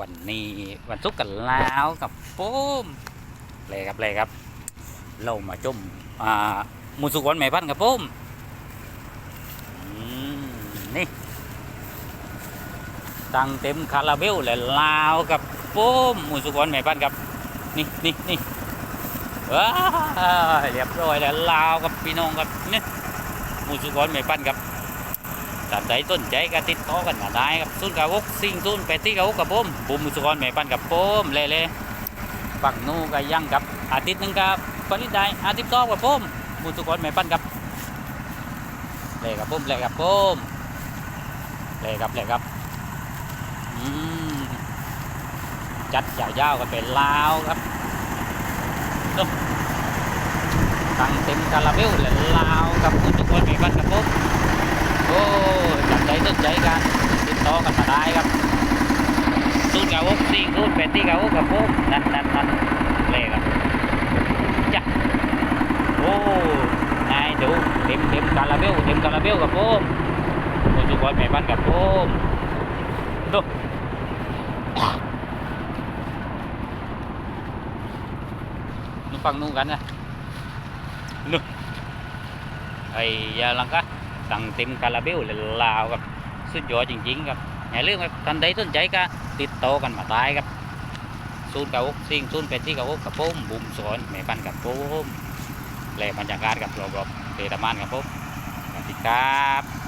วันนี้วันศุกร์กันแล้วกับปุ้มเลยครับเลยครับ เรามาจุ่มอ่ามูสุกวันแม่พันกับปุ้มนี่ตั้งเต็มคาราเบลเลยลาวกับปุ้มมูสุกวันแม่พันกับนี่นี่นี่ว้าเรียบร้อยแล้วลาวกับพี่น้องกับนี่มูสุกวันแม่พันกับ ตามใจต้นใจก็ติดต่อกันมาได้ครับศูนก้าหกสิ่งศูนย์แปที่ก้าหกกับผมบุมมุสุกรแม่ปันกับผมเล่ๆฝั่งนู้ก็ยังกับอาทิตย์หนึงกับผลิตได้อาทิตย์ต่อกับผมมุสุกรแม่ปันกับเล่กับผมเล่กับผมเล่กับเล่กับจัดยาวๆกันเป็นลาวครับตั้งเต็มคาราเบลเลยลาวกับมุสุกรแม่ปันกับผม โอ้จับ ใจกันติดต่อกันมาได้ครับศูนย์เก้าหกสี่ศูนย์แปดที่เก้าหกกับผมนั่นนั่นนั่นเลยครับจ้ะโอ้นายดูเต็มเต็มคาราเบลเต็มคาราเบลกับผมคุณสุขวัยแม่บ้านกับผมดูนู่นฟังนู่นกันนะนู่นไอ้ยาลังกะตังเต็มคาราเบลเลยลาวครับ สุดยอดจริงๆครับอย่าลืมครับท่านใดสนใจก็ติดต่อกันมาได้ครับศูนย์เก้าหกสิ่งศูนย์แปดที่เก้าหกกับผมบุมสอนแม่ปันกับผมแลบรรยากาศกับรอบๆเตะตะมานกับผมสวัสดีครับ